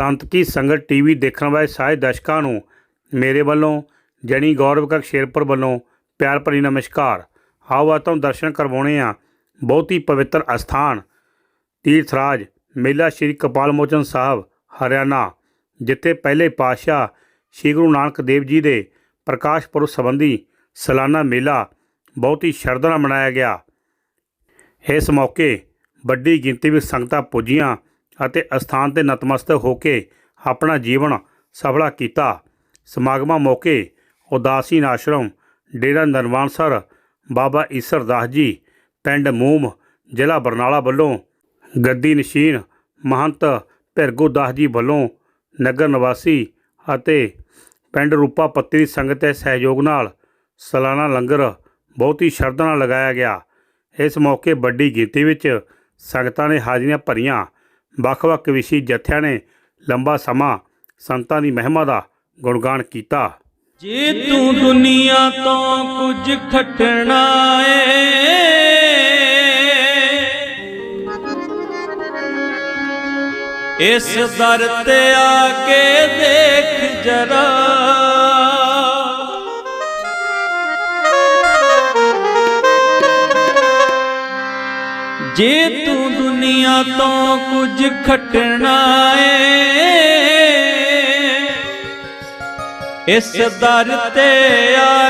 ਸੰਤ ਕੀ ਸੰਗਤ ਟੀਵੀ ਦੇਖਣ ਵਾਲੇ ਸਾਰੇ ਦਰਸ਼ਕਾਂ ਨੂੰ ਮੇਰੇ ਵੱਲੋਂ, ਜਣੀ ਗੌਰਵ ਸ਼ੇਰਪੁਰ ਵੱਲੋਂ ਪਿਆਰ ਭਰੀ ਨਮਸਕਾਰ। ਆਓ ਅੱਜ ਤੁਹਾਨੂੰ ਦਰਸ਼ਨ ਕਰਵਾਉਣੇ ਆ ਬਹੁਤ ਹੀ ਪਵਿੱਤਰ ਅਸਥਾਨ, ਤੀਰਥ ਰਾਜ, ਮੇਲਾ ਸ਼੍ਰੀ ਕਪਾਲ ਮੋਚਨ ਸਾਹਿਬ, ਹਰਿਆਣਾ, ਜਿੱਥੇ ਪਹਿਲੇ ਪਾਤਸ਼ਾਹ ਸ਼੍ਰੀ ਗੁਰੂ ਨਾਨਕ ਦੇਵ ਜੀ ਦੇ ਪ੍ਰਕਾਸ਼ ਪੁਰਬ ਸੰਬੰਧੀ ਸਾਲਾਨਾ ਮੇਲਾ ਬਹੁਤ ਹੀ ਸ਼ਰਧਾ ਨਾਲ ਮਨਾਇਆ ਗਿਆ। ਇਸ ਮੌਕੇ ਵੱਡੀ ਗਿਣਤੀ ਵਿੱਚ ਸੰਗਤਾਂ ਪੁੱਜੀਆਂ। ਅਤੇ ਅਸਥਾਨ ਤੇ ਨਤਮਸਤਕ ਹੋ ਕੇ ਆਪਣਾ ਜੀਵਨ ਸਫਲਾ ਕੀਤਾ। ਸਮਾਗਮਾਂ ਮੌਕੇ ਉਦਾਸੀਨ ਆਸ਼ਰਮ ਡੇਰਾ ਨਰਵਾਨਸਰ, ਬਾਬਾ ਈਸਰ ਦਾਸ ਜੀ, ਪਿੰਡ ਮੂਮ, ਜ਼ਿਲ੍ਹਾ ਬਰਨਾਲਾ ਵੱਲੋਂ ਗੱਦੀ ਨਸ਼ੀਨ ਮਹੰਤ ਭਿਰਗੂ ਦਾਸ ਜੀ ਵੱਲੋਂ ਨਗਰ ਨਿਵਾਸੀ ਅਤੇ ਪਿੰਡ ਰੂਪਾ ਪੱਤੀ ਦੀ ਸੰਗਤ ਦੇ ਸਹਿਯੋਗ ਨਾਲ ਸਾਲਾਨਾ ਲੰਗਰ ਬਹੁਤ ਹੀ ਸ਼ਰਧਾ ਨਾਲ ਲਗਾਇਆ ਗਿਆ। ਇਸ ਮੌਕੇ ਵੱਡੀ ਗਿਣਤੀ ਵਿੱਚ ਸੰਗਤਾਂ ਨੇ ਹਾਜ਼ਰੀਆਂ ਭਰੀਆਂ ਵੱਖ-ਵੱਖ ਵਿਸ਼ੀ ਜਥਿਆਂ ਨੇ ਲੰਬਾ ਸਮਾਂ ਸੰਤਾਂ ਦੀ ਮਹਿਮਾ ਦਾ ਗੁਣਗਾਨ ਕੀਤਾ। ਜੇ ਤੂੰ ਦੁਨੀਆ ਤੋਂ ਕੁਝ ਖਟਣਾ ਏ, ਇਸ ਦਰ ਤੇ ਆ ਕੇ ਦੇਖ ਜਰਾ। ਜੇ ਤੂੰ ਦੁਨੀਆ ਤੋਂ ਕੁਝ ਖਟਣਾ ਏ ਇਸ ਦਰ ਤੇ ਆ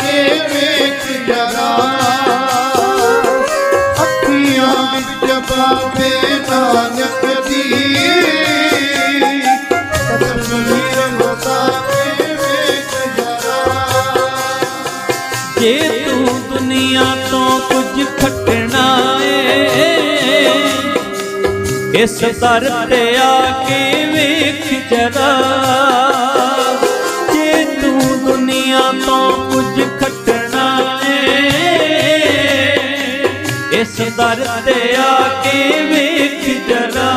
ਕੇ ਵੇਖ ਜਰਾ। ਅੱਖੀਆਂ ਵਿੱਚ ਬਾਬੇ ਨਾਨਕ ਦੀ। ਤਸਵੀਰ ਵਸਾ ਕੇ ਵੇਖ ਜਰਾ। ਜੇ ਤੂੰ ਦੁਨੀਆ ਤੋਂ ਕੁਝ ਖਟਣਾ ਏ ਇਸ ਦਰ ਤੇ ਆ ਕੇ ਵੇਖ ਜਰਾ। ਦੁਨੀਆ ਤੋਂ ਕੁਝ ਖਟਣਾ ਏ। ਇਸ ਦਰ ਤੇ ਆ ਕੇ ਵੇਖ ਜਰਾ।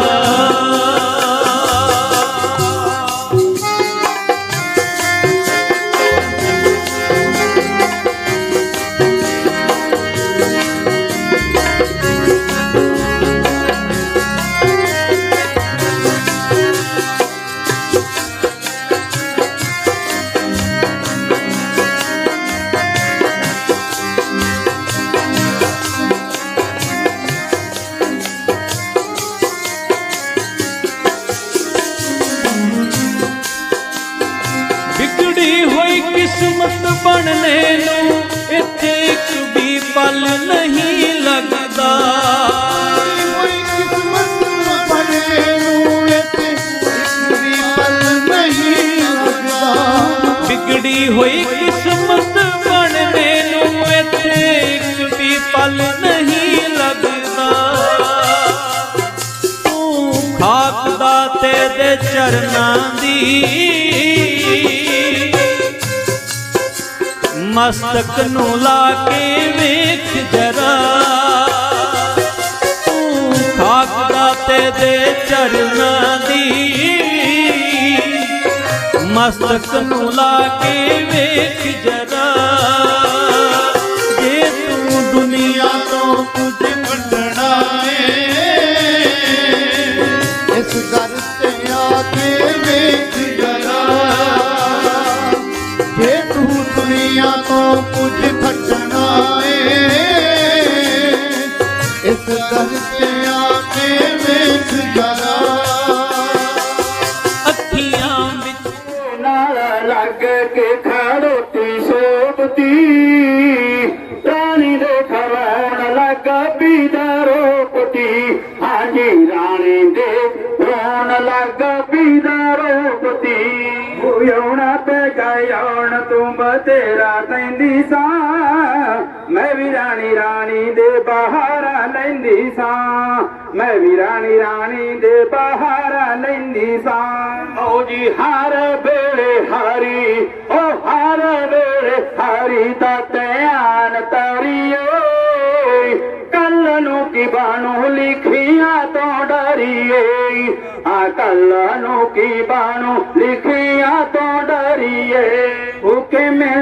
ਵਿਗੜੀ ਹੋਈ ਕਿਸਮਤ ਬਣਨੇ ਨੂੰ ਇੱਥੇ ਇੱਕ ਵੀ ਪਲ ਨਹੀਂ ਲੱਗਦਾ। ਤੂੰ ਖਾਕ ਦਾ ਦੇ ਚਰਨਾਂ ਦੀ ਮਸਤਕ ਨੂੰ ਲਾ ਕੇ ਵੇਖ ਜਰਾ। ਤੂੰ ਖਾਕ ਦਾ ਦੇ ਚਰਨਾਂ ਦੀ ਮਸਤਕ ਨੂੰ ਲਾ ਕੇ ਵੇਖ ਜਰਾ। लागोटी सोपत रानी जे खणण लाग बिदारो पी ही रानी रोपती बिदारो पे पैगाउन तूं बतेरा ती स ਰਾਣੀ ਰਾਣੀ ਦੇ ਬਹਾਰਾ ਲੈਂਦੀ ਸਾਂ। ਮੈਂ ਵੀ ਰਾਣੀ ਰਾਣੀ ਦੇ ਬਹਾਰਾ ਲੈਂਦੀ ਸਾਂ। ਓ ਜੀ, ਹਰ ਵੇਲੇ ਹਰੀ, ਓ ਹਰ ਵੇਲੇ ਹਰੀ ਦਾ ਧਿਆਨ ਤਰੀਏ ਕੱਲ ਨੂੰ ਕੀ ਬਾਣੂ ਲਿਖੀਆਂ ਤੋਂ ਡਰੀਏ ਆ ਨੂੰ ਕੀ ਬਾਣੂ? ਲਿਖੀਆਂ ਤੋਂ ਡਰੀਏ। ਉਹ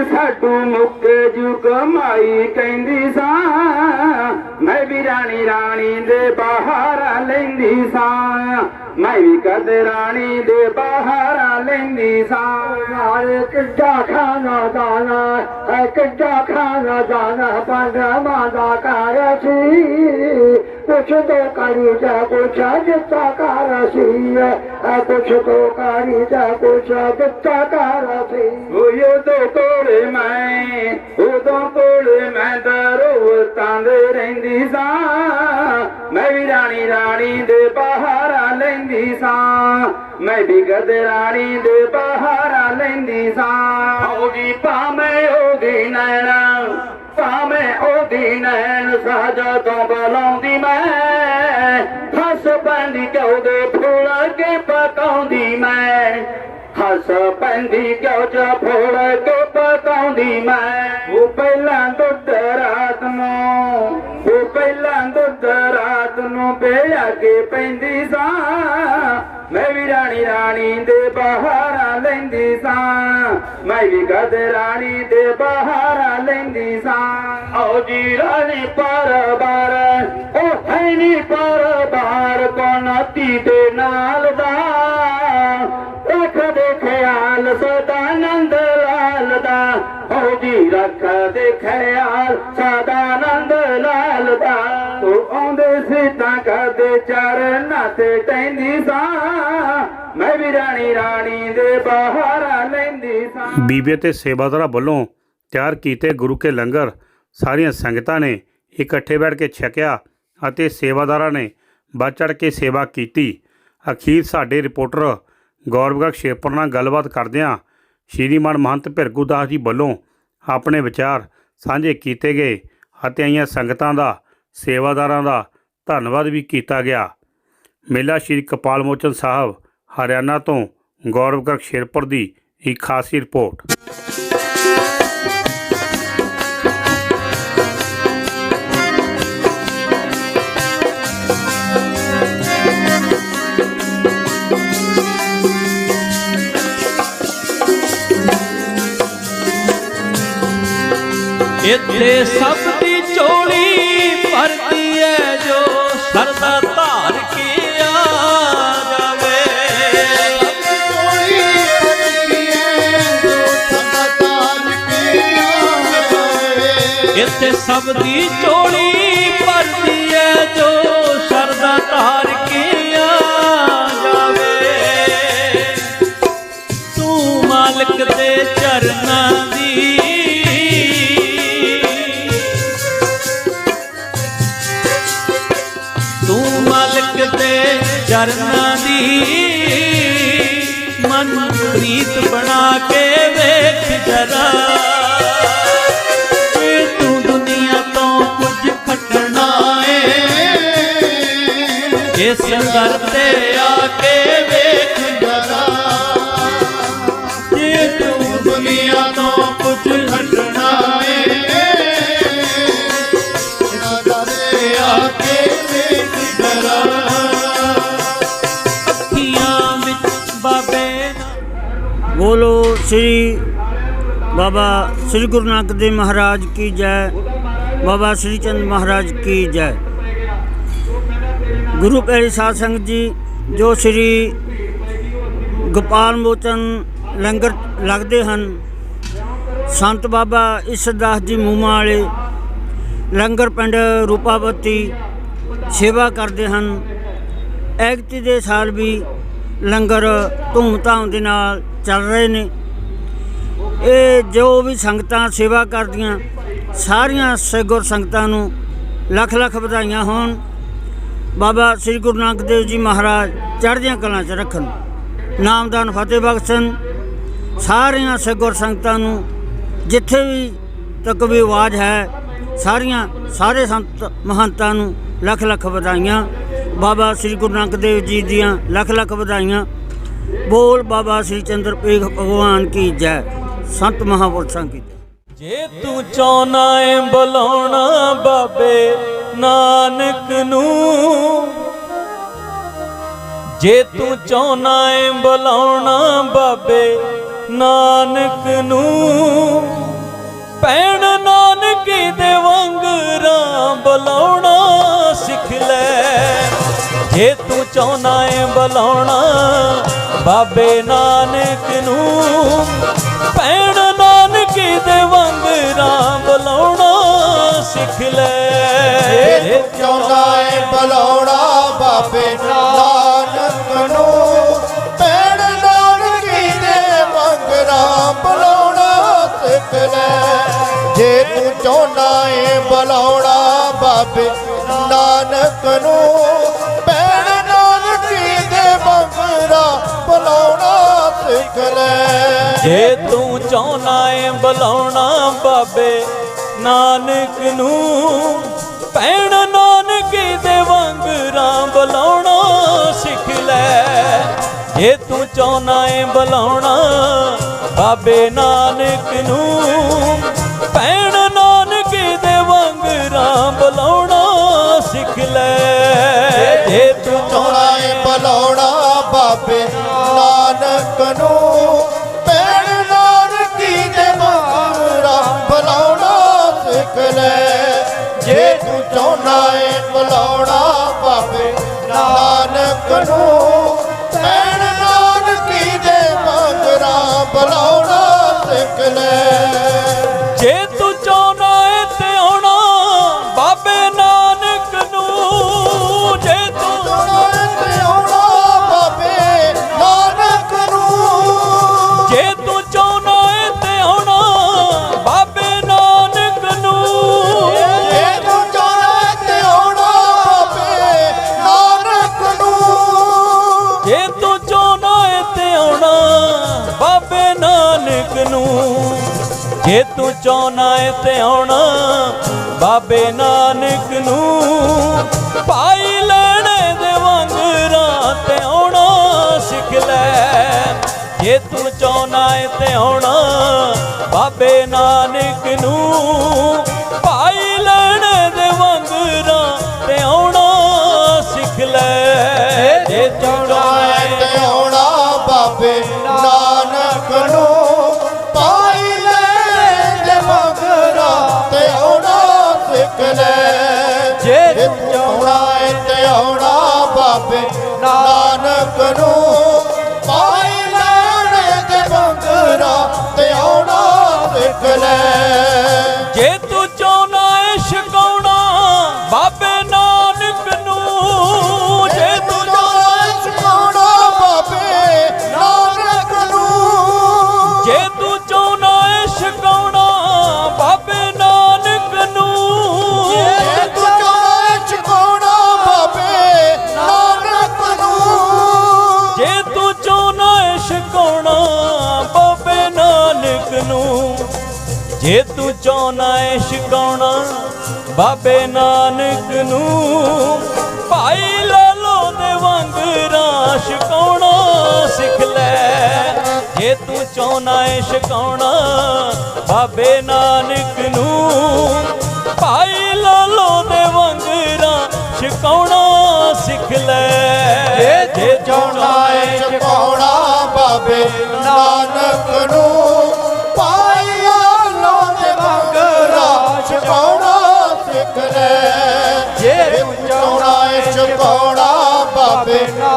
ਸਾਡੂ ਮੁੱਕ ਜੂ ਕਮਾਈ ਕਹਿੰਦੀ ਸਾਂ। ਮੈਂ ਵੀ ਰਾਣੀ ਰਾਣੀ ਦੇ ਬਾਹਰ ਲੈਂਦੀ ਸਾਂ। ਮੈਂ ਵੀ ਕਦੇ ਰਾਣੀ ਦੇ ਬਹਾਰਾ ਲੈਂਦੀ ਸਾਂ। ਨਾਲੇ ਕਿੱਡਾ ਖਾਣਾ ਦਾਣਾ ਐ ਕਿੱਡਾ ਖਾਣਾ ਦਾਣਾ ਪੰਡਮਾ ਦਾ ਕਰ ਸੀ। ਕੁਛ ਤੋਂ ਕਰੀ ਜਾ ਕੁਛ ਦਿੱਤਾ ਕਰ ਸੀ ਐ ਕੁਛ ਤੋਂ ਕਰੀ ਜਾ ਕੁਛ ਦਿੱਤਾ ਕਰ ਸੀ ਉਹ ਤੋਂ ਕੋਲੇ ਮੈਂ, ਉਦੋਂ ਕੋਲੇ ਮੈਂ ਦਰੋ ਤਾਂਦੇ ਰਹਿੰਦੀ ਸਾਂ। ਮੈਂ ਵੀ ਰਾਣੀ ਰਾਣੀ ਦੇ ਬਹਾਰਾ ਲੈਂਦੀ ਸਾਂ। ਮੈਂ ਵੀ ਗਦ ਰਾਣੀ ਦੇ ਬਹਾਰਾ ਲੈਂਦੀ ਸਾਂ। ਉਹਦੀ ਭਾਵੇਂ ਉਹਦੀ ਨੈਣਾ ਭਾਵੇਂ ਉਹਦੀ ਨੈਣ ਸਾਜਾ ਤੋਂ ਬਲਾਉਂਦੀ ਮੈਂ। ਹੱਸ ਪੈਂਦੀ ਕਿਉਂ ਦੇ ਫੁੱਲ ਕੇ ਪਕਾਉਂਦੀ ਮੈਂ। ਹੱਸ ਪੈਂਦੀ ਕਿਉਂ ਚ ਫੋੜ ਕੇ ਪਕਾਉਂਦੀ ਮੈਂ। ਉਹ ਪਹਿਲਾਂ ਦੁੱਧ ਰਾਤ ਨੂੰ, ਉਹ ਪਹਿਲਾਂ ਦੁੱਧ ਰਾਤ ਨੂੰ ਪਿਆ ਕੇ ਪੈਂਦੀ ਸਾਂ। ਮੈਂ ਵੀ ਰਾਣੀ ਰਾਣੀ ਦੇ ਬਹਾਰਾ ਲੈਂਦੀ ਸਾਂ। ਮੈਂ ਵੀ ਗਦ ਰਾਣੀ ਦੇ ਬਹਾਰਾ ਲੈਂਦੀ ਸਾਂ। ਆਓ ਜੀ ਰਾਣੀ ਪਰ ਬਾਰ ਉਹ ਹੈ ਨੀ ਪਰ ਬਾਰ ਕੋਨਾਤੀ ਦੇ ਨਾਲ ਦਾ? ਰੱਖ ਦੇ ਖਿਆਲ ਸਦਾ ਨੰਦ ਲਾਲ ਦਾ। ਹੋ ਜੀ ਰੱਖ ਦੇ ਖਿਆਲ ਸਦਾ ਨੰਦ ਲਾਲ ਦਾ। ਆਉਂਦੇ ਸੀ ਤਾਂ ਕਦੇ ਚਰਨਾਂ ਤੇ ਟੈਂਦੀ ਸਾਂ। ਮੈਂ ਵੀ ਰਾਣੀ ਰਾਣੀ ਦੇ ਬਾਹਰ ਲੈਂਦੀ ਸਾਂ। ਬੀਬੀ ਤੇ ਸੇਵਾਦਾਰਾਂ ਵੱਲੋਂ ਤਿਆਰ ਕੀਤੇ ਗੁਰੂ ਕੇ ਲੰਗਰ ਸਾਰੀਆਂ ਸੰਗਤਾਂ ਨੇ ਇਕੱਠੇ ਬੈਠ ਕੇ ਛਕਿਆ ਅਤੇ ਸੇਵਾਦਾਰਾਂ ਨੇ ਵੱਧ ਚੜ ਕੇ ਸੇਵਾ ਕੀਤੀ। ਅਖੀਰ ਸਾਡੇ ਰਿਪੋਰਟਰ ਗੌਰਵਗੜ ਸ਼ੇਰਪੁਰ ਨਾਲ ਗੱਲਬਾਤ ਕਰਦਿਆਂ ਸ਼੍ਰੀਮਾਨ ਮਹੰਤ ਭਿਰਗੂ ਦਾਸ ਜੀ ਵੱਲੋਂ ਆਪਣੇ ਵਿਚਾਰ ਸਾਂਝੇ ਕੀਤੇ ਗਏ ਅਤੇ ਆਈਆਂ ਸੰਗਤਾਂ ਦਾ ਸੇਵਾਦਾਰਾਂ ਦਾ ਧੰਨਵਾਦ ਵੀ ਕੀਤਾ ਗਿਆ। ਮੇਲਾ ਸ਼੍ਰੀ ਕਪਾਲ ਮੋਚਨ ਸਾਹਿਬ, ਹਰਿਆਣਾ ਤੋਂ ਗੌਰਵਗੜ ਸ਼ੇਰਪੁਰ ਦੀ ਇੱਕ ਖਾਸੀ ਰਿਪੋਰਟ। ਇੱਥੇ ਸਭ ਆਵੇ ਸਭ ਦੀ ਝੋਲੀ ਭਰਦੀ ਐ ਜੋ ਸਰਦਾ ਧਾਰ ਕੇ ਆ ਜਾਵੇ। ਤੂੰ ਮਾਲਕ ਦੇ ਚਰਨਾਂ ਦੀ ਤੂੰ ਮਾਲਕ ਦੇ ਚਰਨਾਂ ਦੀ ਮਨ ਪ੍ਰੀਤ ਬਣਾ ਕੇ ਵੇਖ ਜਰਾ। ਇਸ ਦਰ ਤੇ ਆ ਕੇ ਵੇਖ ਜਰਾ। ਜੇ ਤੂੰ ਦੁਨੀਆ ਤੋਂ ਕੁਝ ਖੱਟਣਾ ਏ। ਨਜ਼ਰੇ ਆ ਕੇ ਵੇਖ ਜਰਾ। ਅੱਖੀਆਂ ਵਿੱਚ ਬਾਬੇ ਬੋਲੋ ਸ੍ਰੀ ਬਾਬਾ ਸ੍ਰੀ ਗੁਰੂ ਨਾਨਕ ਦੇਵ ਮਹਾਰਾਜ ਕੀ ਜੈ। ਬਾਬਾ ਸ੍ਰੀ ਚੰਦ ਮਹਾਰਾਜ ਕੀ ਜੈ। ਗੁਰੂ ਪਿਆਰੇ ਸਾਧ ਸੰਗਤ ਜੀ, ਜੋ ਸ੍ਰੀ ਗੋਪਾਲ ਮੋਚਨ ਲੰਗਰ ਲੱਗਦੇ ਹਨ, ਸੰਤ ਬਾਬਾ ਇਸਦਾਸ ਜੀ ਮੂਮਾ ਵਾਲੇ ਲੰਗਰ ਪਿੰਡ ਰੂਪਾਵਤੀ ਸੇਵਾ ਕਰਦੇ ਹਨ। ਐਗਤੀ ਦੇ ਸਾਲ ਵੀ ਲੰਗਰ ਧੂਮਧਾਮ ਦੇ ਨਾਲ ਚੱਲ ਰਹੇ ਨੇ। ਇਹ ਜੋ ਵੀ ਸੰਗਤਾਂ ਸੇਵਾ ਕਰਦੀਆਂ, ਸਾਰੀਆਂ ਸਗੁਰ ਸੰਗਤਾਂ ਨੂੰ ਲੱਖ ਲੱਖ ਵਧਾਈਆਂ ਹੋਣ। ਬਾਬਾ ਸ੍ਰੀ ਗੁਰੂ ਨਾਨਕ ਦੇਵ ਜੀ ਮਹਾਰਾਜ ਚੜ੍ਹਦੀਆਂ ਕਲਾਂ 'ਚ ਰੱਖਣ, ਨਾਮਦਾਨ ਫਤਿਹ ਬਖਸ਼ਣ, ਸਾਰੀਆਂ ਸਿੱਖ ਸੰਗਤਾਂ ਨੂੰ ਜਿੱਥੇ ਵੀ ਤੱਕ ਵੀ ਆਵਾਜ਼ ਹੈ, ਸਾਰੀਆਂ ਸਾਰੇ ਸੰਤ ਮਹੰਤਾਂ ਨੂੰ ਲੱਖ ਲੱਖ ਵਧਾਈਆਂ। ਬਾਬਾ ਸ੍ਰੀ ਗੁਰੂ ਨਾਨਕ ਦੇਵ ਜੀ ਦੀਆਂ ਲੱਖ ਲੱਖ ਵਧਾਈਆਂ। ਬੋਲ ਬਾਬਾ ਸ੍ਰੀ ਚੰਦਰ ਪੇਖ ਭਗਵਾਨ ਕੀ ਜੈ। ਸੰਤ ਮਹਾਪੁਰਸ਼ਾਂ ਕੀ ਜੇ। ਤੂੰ ਚਾਹਨਾ ਏ ਬੁਲਾਉਣਾ ਬਾਬੇ ਨਾਨਕ ਨੂੰ। ਜੇ ਤੂੰ ਚਾਹਨਾ ਏ ਬੁਲਾਉਣਾ ਬਾਬੇ ਨਾਨਕ ਨੂੰ ਪੈਣ ਨਾਨਕੀ ਦੇ ਵੰਗਰਾਂ ਬੁਲਾਉਣਾ ਸਿੱਖ ਲੈ। ਜੇ ਤੂੰ ਚਾਹਨਾ ਏ ਬੁਲਾਉਣਾ ਬਾਬੇ ਨਾਨਕ ਨੂੰ ਪੈਣ ਨਾਨਕੀ ਦੇ ਵੰਗਰਾਂ ਬੁਲਾਉਣਾ ਸਿੱਖ ਲੈ। ਇਹ ਚਾਹੁੰਦਾ ਏ ਬੁਲਾਉਣਾ ਬਾਬੇ ਨਾਨਕ ਨੂੰ? ਪੈਣ ਨਾਨਕੀ ਦੇ ਮੰਗਰਾ ਬੁਲਾਉਣਾ ਸਿੱਖ ਲੈ। ਜੇ ਤੂੰ ਚਾਹੁੰਦਾ ਏ ਬੁਲਾਉਣਾ ਬਾਬੇ ਨਾਨਕ ਨੂੰ? ਪੈਣ ਨਾਨਕੀ ਦੇ ਮੰਗਰਾ ਬੁਲਾਉਣਾ ਸਿੱਖ ਲੈ। ਜੇ ਤੂੰ ਚਾਹਨਾ ਏ ਬੁਲਾਉਣਾ ਬਾਬੇ ਨਾਨਕ ਨੂੰ ਭੈਣ ਨਾਨਕੀ ਦੇ ਵਾਂਗ ਵੰਗਰਾਂ ਬੁਲਾਉਣਾ ਸਿੱਖ ਲੈ। ਜੇ ਤੂੰ ਚਾਹਨਾ ਏ ਬੁਲਾਉਣਾ, ਬਾਬੇ ਨਾਨਕ ਨੂੰ ਭੈਣ ਨਾਨਕੀ ਦੇ ਵਾਂਗ ਵੰਗਰਾਂ ਬੁਲਾਉਣਾ ਸਿੱਖ ਲੈ। ਜੇ ਨਾਨਕ ਨੂੰ ਨਾਨਕ ਨੂੰ ਜੇ ਤੂੰ ਚਾਹਨਾ ਏ ਤੇ ਆਉਣਾ ਬਾਬੇ ਨਾਨਕ ਨੂੰ। ਪਾਈ ਲੈਣੇ ਦੇ ਵੰਗਰਾਂ ਤੇ ਆਉਣਾ ਸਿੱਖ ਲੈ। ਜੇ ਤੂੰ ਚਾਹਨਾ ਏ ਤੇ ਆਉਣਾ ਬਾਬੇ ਨਾਨਕ ਨੂੰ। ਜੇ ਤੂੰ ਚਾਹਨਾ ਏ ਛਕਾਉਣਾ ਬਾਬੇ ਨਾਨਕ ਨੂੰ। ਜੇ ਤੂੰ ਬਾਬੇ ਨਾਨਕ ਨੂੰ। ਜੇ ਤੂੰ ਚਾਹਨਾ ਏ ਛਕਾਉਣਾ ਬਾਬੇ ਨਾਨਕ ਨੂੰ। ਜੇ ਤੂੰ ਚਾਹਨਾ ਬਾਬੇ ਨਾਨਕ ਨੂੰ। ਭਾਈ ਲਾਲੋ ਦੇ ਵੰਗਰਾਂ ਛਕਾਉਣਾ ਸਿੱਖ ਲੈ ਜੇ ਤੂੰ ਚਾਹਨਾ ਏ ਛਕਾਉਣਾ ਬਾਬੇ ਨਾਨਕ ਨੂੰ। ਭਾਈ ਲਾਲੋ ਦੇ ਵੰਗਰਾਂ ਛਕਾਉਣਾ ਸਿੱਖ ਲੈ। ਜੇ ਚਾਹਨਾ ਏ ਚੁਕਾਉਣਾ ਬਾਬੇ ਨਾਨਕ ਨੂੰ। ਪਾਇਆ ਲੋਨੇ ਮੰਗਰਾ ਚੁਕਾਉਣਾ ਸਿੱਖ ਲੈ। ਜੇ ਤੂੰ ਚਾਹਣਾ ਏ ਚੁਕਾਉਣਾ ਬਾਬੇ ਨਾਨਕ